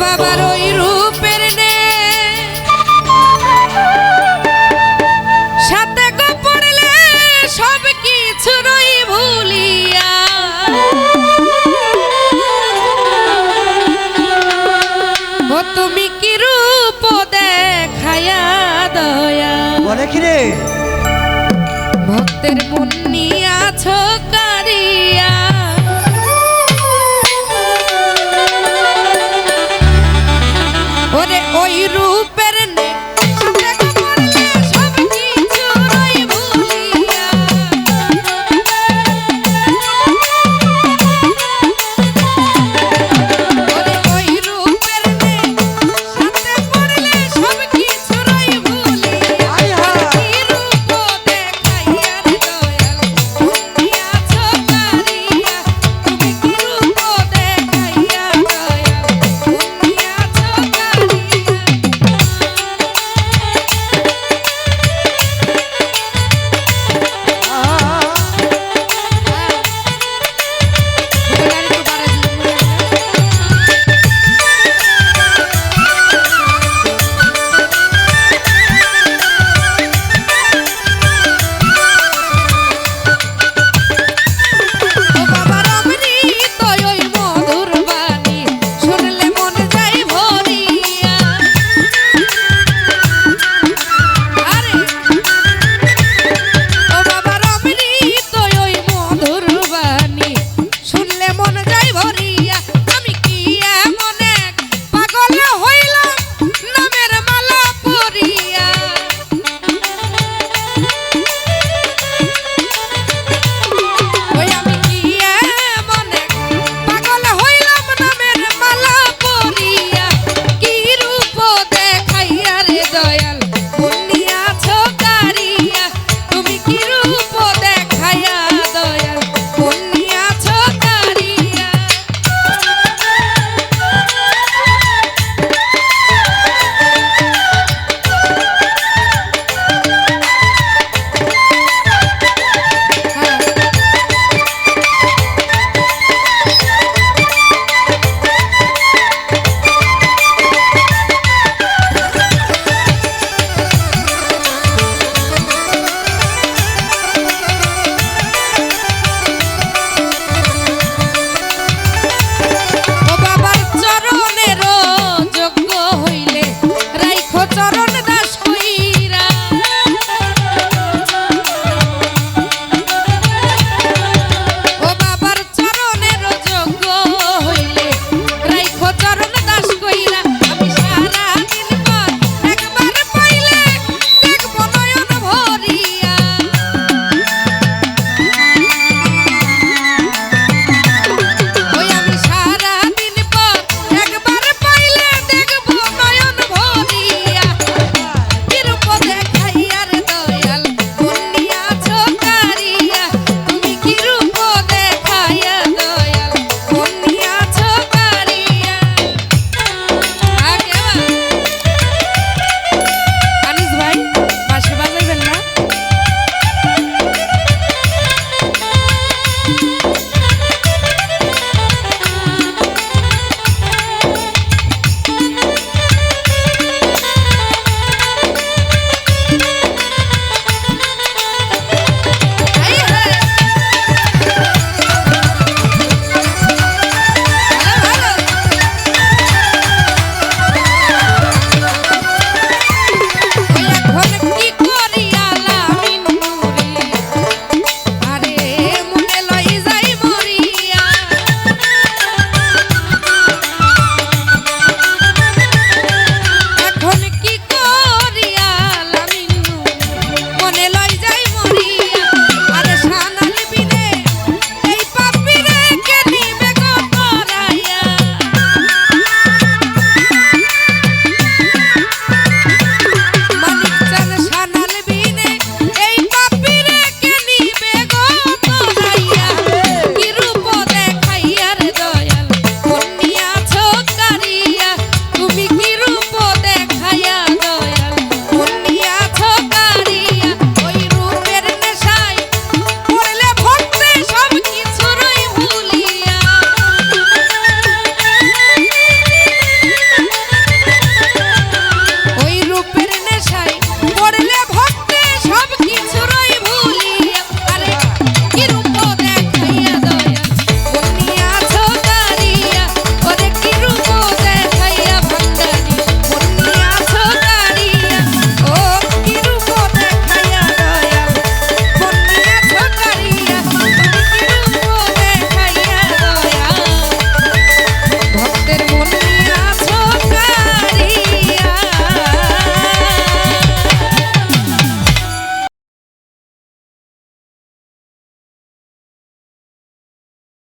বাবার ওই রূপের নে। সাথে গো পড়লে সব কিছু রই ভুলিয়া। ও তুমি কি রূপ দেখায়া দয়া? বলে কি রে? ভক্তের মুন্নি